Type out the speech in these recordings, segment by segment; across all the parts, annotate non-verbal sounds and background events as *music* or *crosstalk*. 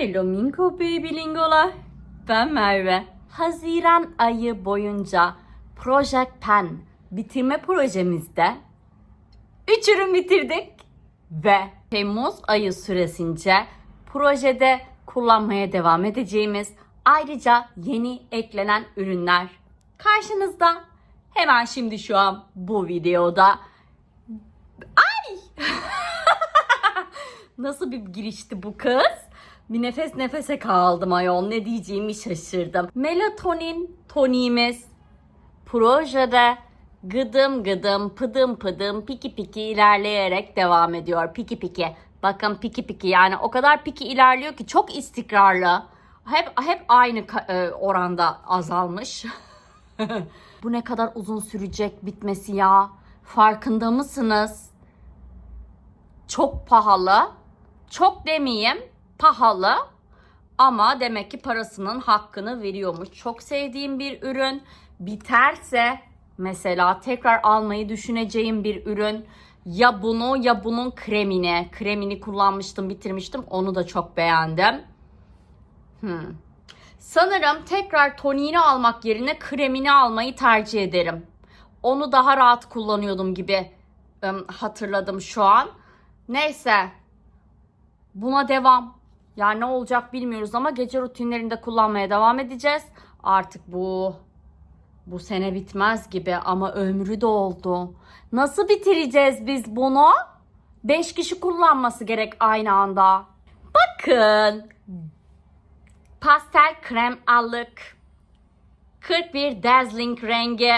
Hello Minko Baby Lingolar. Ben Merve. Haziran ayı boyunca Project Pen bitirme projemizde 3 ürün bitirdik. Ve Temmuz ayı süresince projede kullanmaya devam edeceğimiz ayrıca yeni eklenen ürünler karşınızda. Hemen şimdi şu an bu videoda *laughs* Nasıl bir girişti bu kız? Bir nefes nefese kaldım ayol. Ne diyeceğimi şaşırdım. Melatonin toniğimiz projede gıdım gıdım pıdım pıdım piki piki ilerleyerek devam ediyor. Piki piki. Bakın piki piki yani o kadar piki ilerliyor ki çok istikrarlı. Hep hep aynı e, oranda azalmış. *laughs* Bu ne kadar uzun sürecek bitmesi ya? Farkında mısınız? Çok pahalı. Çok demeyeyim pahalı. Ama demek ki parasının hakkını veriyormuş. Çok sevdiğim bir ürün. Biterse mesela tekrar almayı düşüneceğim bir ürün. Ya bunu ya bunun kremini. Kremini kullanmıştım, bitirmiştim. Onu da çok beğendim. Hmm. Sanırım tekrar toniğini almak yerine kremini almayı tercih ederim. Onu daha rahat kullanıyordum gibi ım, hatırladım şu an. Neyse. Buna devam. Yani ne olacak bilmiyoruz ama gece rutinlerinde kullanmaya devam edeceğiz. Artık bu bu sene bitmez gibi ama ömrü de oldu. Nasıl bitireceğiz biz bunu? 5 kişi kullanması gerek aynı anda. Bakın. Pastel krem allık. 41 dazzling rengi.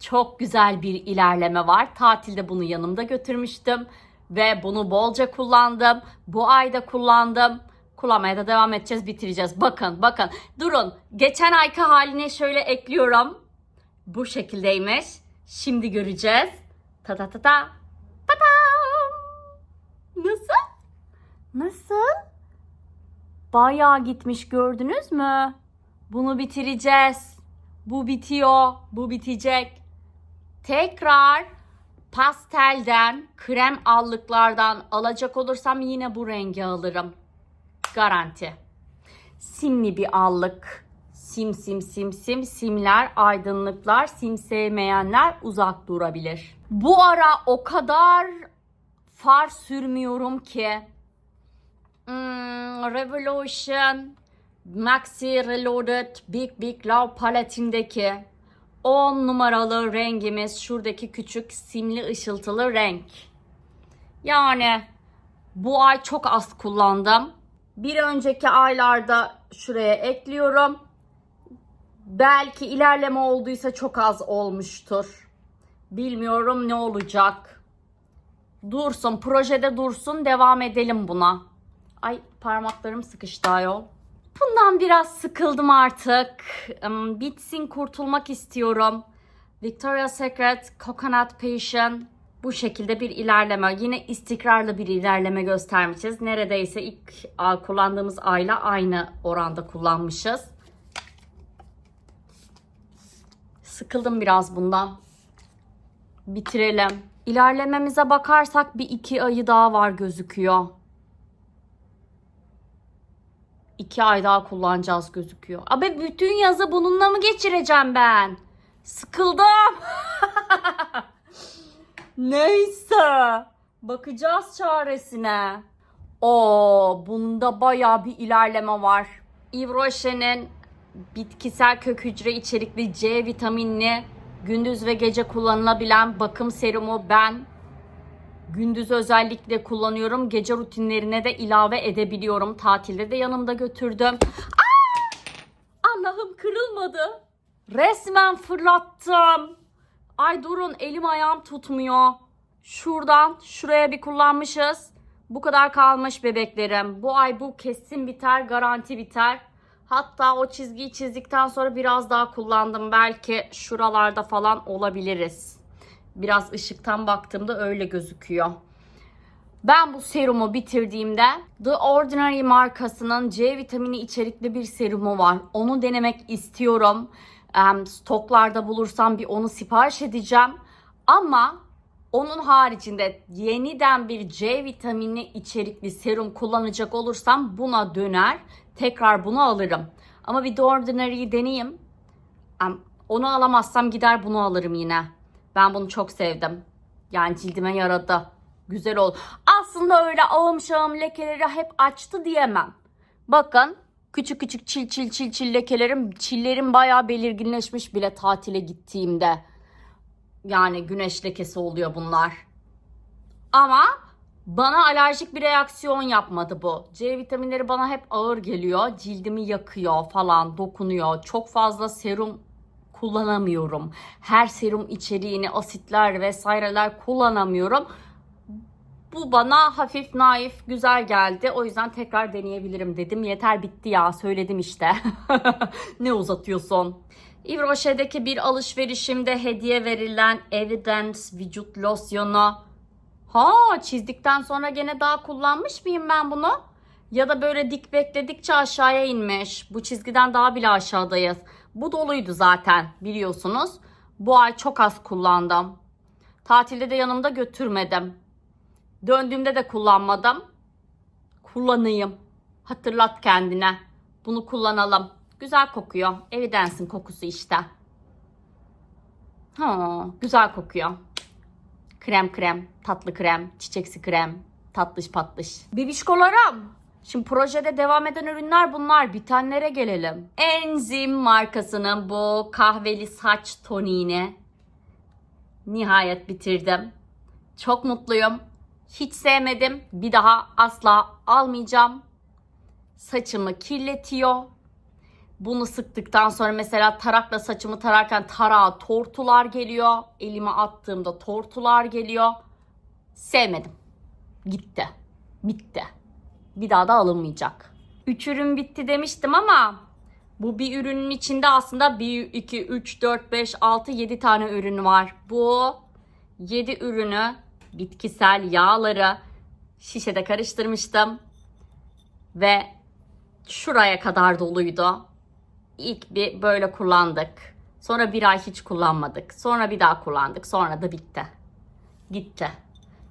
Çok güzel bir ilerleme var. Tatilde bunu yanımda götürmüştüm ve bunu bolca kullandım. Bu ayda kullandım. Kullanmaya da devam edeceğiz, bitireceğiz. Bakın, bakın. Durun. Geçen ayki haline şöyle ekliyorum. Bu şekildeymiş. Şimdi göreceğiz. Ta ta ta ta. Tatam. Nasıl? Nasıl? Bayağı gitmiş gördünüz mü? Bunu bitireceğiz. Bu bitiyor. Bu bitecek. Tekrar pastelden, krem allıklardan alacak olursam yine bu rengi alırım. Garanti. Simli bir allık. Sim sim sim sim simler, aydınlıklar, sim sevmeyenler uzak durabilir. Bu ara o kadar far sürmüyorum ki. Hmm, Revolution Maxi Reloaded Big Big Love paletindeki 10 numaralı rengimiz şuradaki küçük simli ışıltılı renk. Yani bu ay çok az kullandım. Bir önceki aylarda şuraya ekliyorum. Belki ilerleme olduysa çok az olmuştur. Bilmiyorum ne olacak. Dursun, projede dursun, devam edelim buna. Ay parmaklarım sıkıştı ayol. Bundan biraz sıkıldım artık. Bitsin kurtulmak istiyorum. Victoria's Secret Coconut Passion bu şekilde bir ilerleme. Yine istikrarlı bir ilerleme göstermişiz. Neredeyse ilk kullandığımız ayla aynı oranda kullanmışız. Sıkıldım biraz bundan. Bitirelim. İlerlememize bakarsak bir iki ayı daha var gözüküyor. İki ay daha kullanacağız gözüküyor. Abi bütün yazı bununla mı geçireceğim ben? Sıkıldım. *laughs* Neyse. Bakacağız çaresine. O bunda baya bir ilerleme var. Yves Rocher'in bitkisel kök hücre içerikli C vitaminli gündüz ve gece kullanılabilen bakım serumu ben Gündüz özellikle kullanıyorum. Gece rutinlerine de ilave edebiliyorum. Tatilde de yanımda götürdüm. Allah'ım kırılmadı. Resmen fırlattım. Ay durun elim ayağım tutmuyor. Şuradan şuraya bir kullanmışız. Bu kadar kalmış bebeklerim. Bu ay bu kesin biter, garanti biter. Hatta o çizgiyi çizdikten sonra biraz daha kullandım. Belki şuralarda falan olabiliriz. Biraz ışıktan baktığımda öyle gözüküyor. Ben bu serumu bitirdiğimde The Ordinary markasının C vitamini içerikli bir serumu var. Onu denemek istiyorum. Stoklarda bulursam bir onu sipariş edeceğim. Ama Onun haricinde yeniden bir C vitamini içerikli serum kullanacak olursam buna döner. Tekrar bunu alırım. Ama bir The Ordinary'yi deneyeyim. Onu alamazsam gider bunu alırım yine. Ben bunu çok sevdim. Yani cildime yaradı. Güzel oldu. Aslında öyle ağım şağım lekeleri hep açtı diyemem. Bakın küçük küçük çil çil çil çil lekelerim, çillerim bayağı belirginleşmiş bile tatile gittiğimde. Yani güneş lekesi oluyor bunlar. Ama bana alerjik bir reaksiyon yapmadı bu. C vitaminleri bana hep ağır geliyor. Cildimi yakıyor falan, dokunuyor. Çok fazla serum kullanamıyorum. Her serum içeriğini asitler vesaireler kullanamıyorum. Bu bana hafif naif güzel geldi. O yüzden tekrar deneyebilirim dedim. Yeter bitti ya söyledim işte. *laughs* ne uzatıyorsun? Yves Rocher'deki bir alışverişimde hediye verilen Evidence vücut losyonu. Ha çizdikten sonra gene daha kullanmış mıyım ben bunu? Ya da böyle dik bekledikçe aşağıya inmiş. Bu çizgiden daha bile aşağıdayız. Bu doluydu zaten biliyorsunuz. Bu ay çok az kullandım. Tatilde de yanımda götürmedim. Döndüğümde de kullanmadım. Kullanayım. Hatırlat kendine. Bunu kullanalım. Güzel kokuyor. Evidence'in kokusu işte. Ha, güzel kokuyor. Krem krem, tatlı krem, çiçeksi krem, tatlış patlış. Bibişkolarım. Şimdi projede devam eden ürünler bunlar. Bitenlere gelelim. Enzim markasının bu kahveli saç toniğini nihayet bitirdim. Çok mutluyum. Hiç sevmedim. Bir daha asla almayacağım. Saçımı kirletiyor. Bunu sıktıktan sonra mesela tarakla saçımı tararken tarağa tortular geliyor. Elime attığımda tortular geliyor. Sevmedim. Gitti. Bitti. Bir daha da alınmayacak. Üç ürün bitti demiştim ama bu bir ürünün içinde aslında 1, 2, 3, 4, 5, 6, 7 tane ürün var. Bu 7 ürünü bitkisel yağları şişede karıştırmıştım. Ve şuraya kadar doluydu. İlk bir böyle kullandık. Sonra bir ay hiç kullanmadık. Sonra bir daha kullandık. Sonra da bitti. Gitti.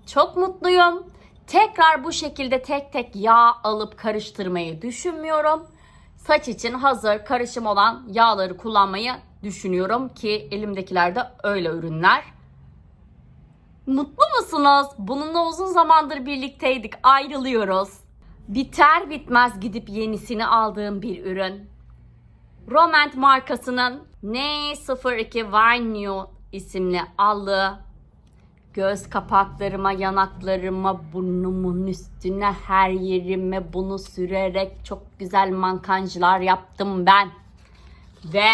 Çok mutluyum. Tekrar bu şekilde tek tek yağ alıp karıştırmayı düşünmüyorum. Saç için hazır karışım olan yağları kullanmayı düşünüyorum ki elimdekiler de öyle ürünler. Mutlu musunuz? Bununla uzun zamandır birlikteydik. Ayrılıyoruz. Biter bitmez gidip yenisini aldığım bir ürün. Romant markasının N02 Wine Nude isimli allığı göz kapaklarıma, yanaklarıma, burnumun üstüne, her yerime bunu sürerek çok güzel mankancılar yaptım ben. Ve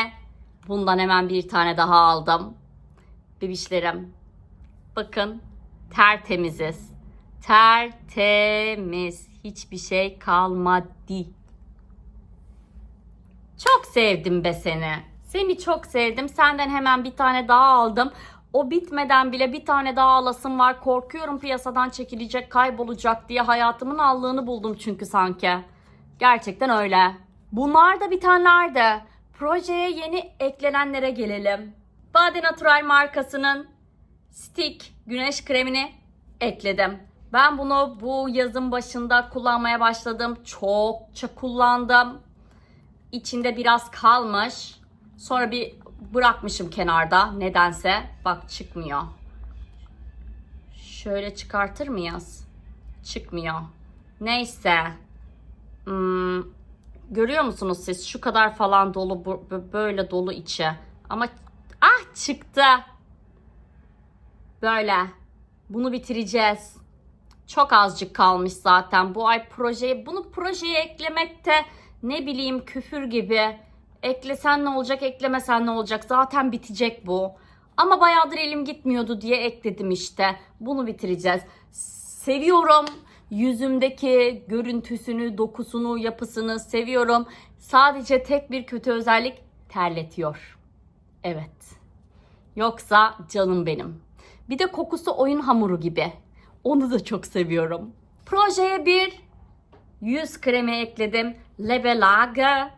bundan hemen bir tane daha aldım. Bebişlerim, bakın tertemiziz. Tertemiz. Hiçbir şey kalmadı. Çok sevdim be seni. Seni çok sevdim. Senden hemen bir tane daha aldım. O bitmeden bile bir tane daha alasım var. Korkuyorum piyasadan çekilecek, kaybolacak diye hayatımın allığını buldum çünkü sanki. Gerçekten öyle. Bunlar da bitenlerdi. Projeye yeni eklenenlere gelelim. Bade Natural markasının stick güneş kremini ekledim. Ben bunu bu yazın başında kullanmaya başladım. Çokça kullandım. İçinde biraz kalmış. Sonra bir bırakmışım kenarda nedense. Bak çıkmıyor. Şöyle çıkartır mıyız? Çıkmıyor. Neyse. Hmm, görüyor musunuz siz? Şu kadar falan dolu böyle dolu içi. Ama ah çıktı. Böyle. Bunu bitireceğiz. Çok azıcık kalmış zaten. Bu ay projeye bunu projeye eklemekte ne bileyim küfür gibi. Eklesen ne olacak, eklemesen ne olacak? Zaten bitecek bu. Ama bayağıdır elim gitmiyordu diye ekledim işte. Bunu bitireceğiz. Seviyorum. Yüzümdeki görüntüsünü, dokusunu, yapısını seviyorum. Sadece tek bir kötü özellik terletiyor. Evet. Yoksa canım benim. Bir de kokusu oyun hamuru gibi. Onu da çok seviyorum. Projeye bir yüz kremi ekledim. Lebelage,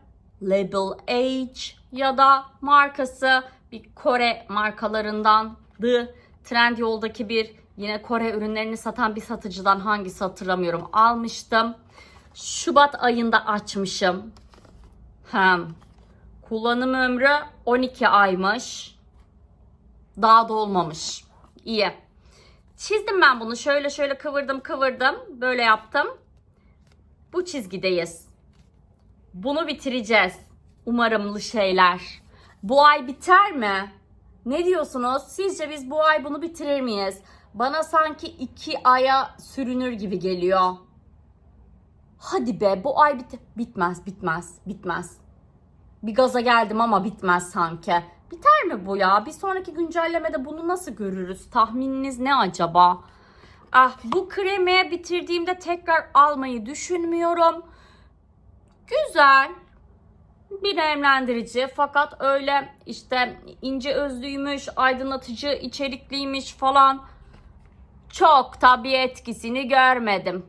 Label Age ya da markası bir Kore markalarındandı. Trendyol'daki bir yine Kore ürünlerini satan bir satıcıdan hangisi hatırlamıyorum almıştım. Şubat ayında açmışım. Hem kullanım ömrü 12 aymış. Daha dolmamış. İyi. Çizdim ben bunu. Şöyle şöyle kıvırdım kıvırdım. Böyle yaptım. Bu çizgideyiz. Bunu bitireceğiz. Umarımlı şeyler. Bu ay biter mi? Ne diyorsunuz? Sizce biz bu ay bunu bitirir miyiz? Bana sanki iki aya sürünür gibi geliyor. Hadi be bu ay bit bitmez bitmez bitmez. Bir gaza geldim ama bitmez sanki. Biter mi bu ya? Bir sonraki güncellemede bunu nasıl görürüz? Tahmininiz ne acaba? Ah bu kremi bitirdiğimde tekrar almayı düşünmüyorum. Güzel. Bir nemlendirici fakat öyle işte ince özlüymüş, aydınlatıcı içerikliymiş falan. Çok tabii etkisini görmedim.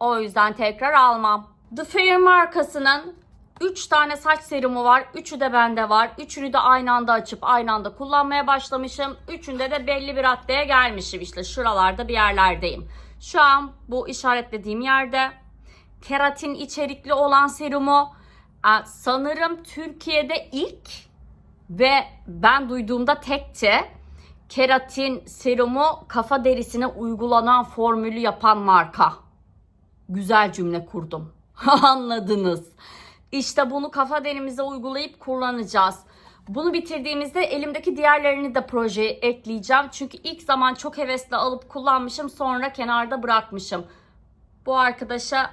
O yüzden tekrar almam. The Fair markasının 3 tane saç serumu var. Üçü de bende var. Üçünü de aynı anda açıp aynı anda kullanmaya başlamışım. Üçünde de belli bir raddeye gelmişim. İşte şuralarda bir yerlerdeyim. Şu an bu işaretlediğim yerde keratin içerikli olan serumu sanırım Türkiye'de ilk ve ben duyduğumda tekti keratin serumu kafa derisine uygulanan formülü yapan marka. Güzel cümle kurdum. *laughs* Anladınız. İşte bunu kafa derimize uygulayıp kullanacağız. Bunu bitirdiğimizde elimdeki diğerlerini de projeye ekleyeceğim. Çünkü ilk zaman çok hevesle alıp kullanmışım sonra kenarda bırakmışım. Bu arkadaşa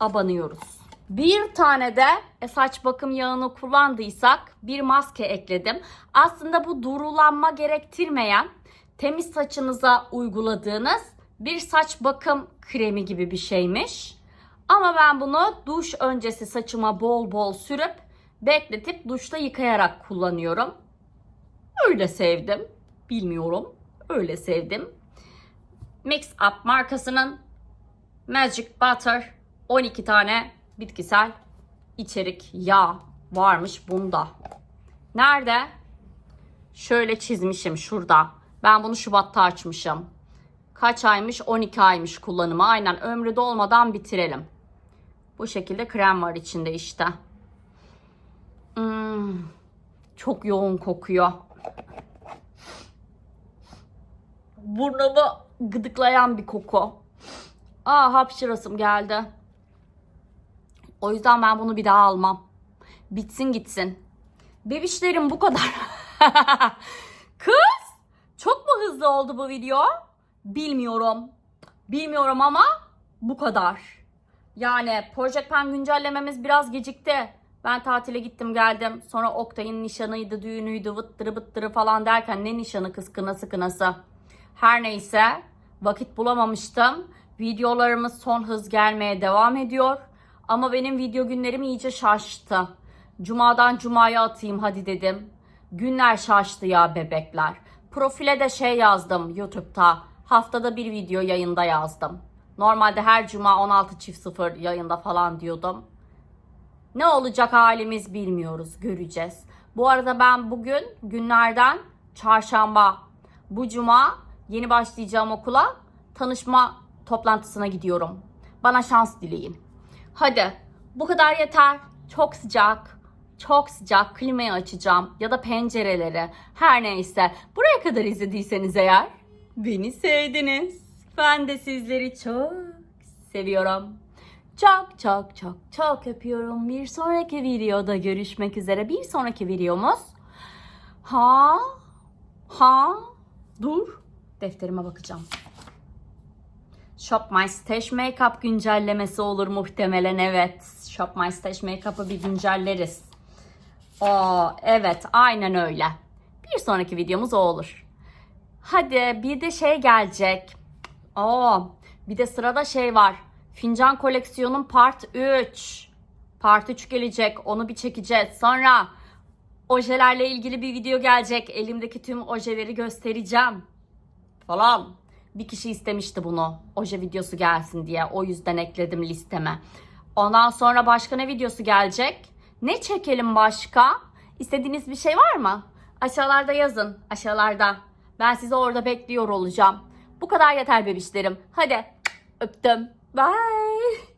abanıyoruz. Bir tane de e, saç bakım yağını kullandıysak bir maske ekledim. Aslında bu durulanma gerektirmeyen temiz saçınıza uyguladığınız bir saç bakım kremi gibi bir şeymiş. Ama ben bunu duş öncesi saçıma bol bol sürüp bekletip duşta yıkayarak kullanıyorum. Öyle sevdim. Bilmiyorum. Öyle sevdim. Mix Up markasının Magic Butter 12 tane bitkisel içerik yağ varmış bunda. Nerede? Şöyle çizmişim şurada. Ben bunu Şubat'ta açmışım. Kaç aymış? 12 aymış kullanımı. Aynen ömrü dolmadan bitirelim. Bu şekilde krem var içinde işte. Hmm, çok yoğun kokuyor. Burnumu gıdıklayan bir koku. Aa hapşırasım geldi. O yüzden ben bunu bir daha almam. Bitsin gitsin. Bebişlerim bu kadar. *laughs* Kız! Çok mu hızlı oldu bu video? Bilmiyorum. Bilmiyorum ama bu kadar. Yani Project Pen güncellememiz biraz gecikti. Ben tatile gittim geldim. Sonra Oktay'ın nişanıydı, düğünüydü, vıttırı vıttırı falan derken ne nişanı kız kınası kınası. Her neyse vakit bulamamıştım. Videolarımız son hız gelmeye devam ediyor. Ama benim video günlerim iyice şaştı. Cumadan cumaya atayım hadi dedim. Günler şaştı ya bebekler. Profile de şey yazdım YouTube'da. Haftada bir video yayında yazdım. Normalde her cuma 16 çift 0 yayında falan diyordum. Ne olacak halimiz bilmiyoruz. Göreceğiz. Bu arada ben bugün günlerden çarşamba. Bu cuma yeni başlayacağım okula tanışma toplantısına gidiyorum. Bana şans dileyin. Hadi bu kadar yeter. Çok sıcak. Çok sıcak. Klimayı açacağım ya da pencereleri. Her neyse. Buraya kadar izlediyseniz eğer beni sevdiniz. Ben de sizleri çok seviyorum. Çok çok çok çok öpüyorum. Bir sonraki videoda görüşmek üzere. Bir sonraki videomuz ha ha dur defterime bakacağım. Shop My Stash Makeup güncellemesi olur muhtemelen evet. Shop My Stash Makeup'ı bir güncelleriz. Aa evet aynen öyle. Bir sonraki videomuz o olur. Hadi bir de şey gelecek. Aa bir de sırada şey var. Fincan koleksiyonun part 3. Part 3 gelecek. Onu bir çekeceğiz. Sonra ojelerle ilgili bir video gelecek. Elimdeki tüm ojeleri göstereceğim. Falan. Bir kişi istemişti bunu. Oje videosu gelsin diye. O yüzden ekledim listeme. Ondan sonra başka ne videosu gelecek? Ne çekelim başka? İstediğiniz bir şey var mı? Aşağılarda yazın. Aşağılarda. Ben sizi orada bekliyor olacağım. Bu kadar yeter bebişlerim. Hadi öptüm. Bye.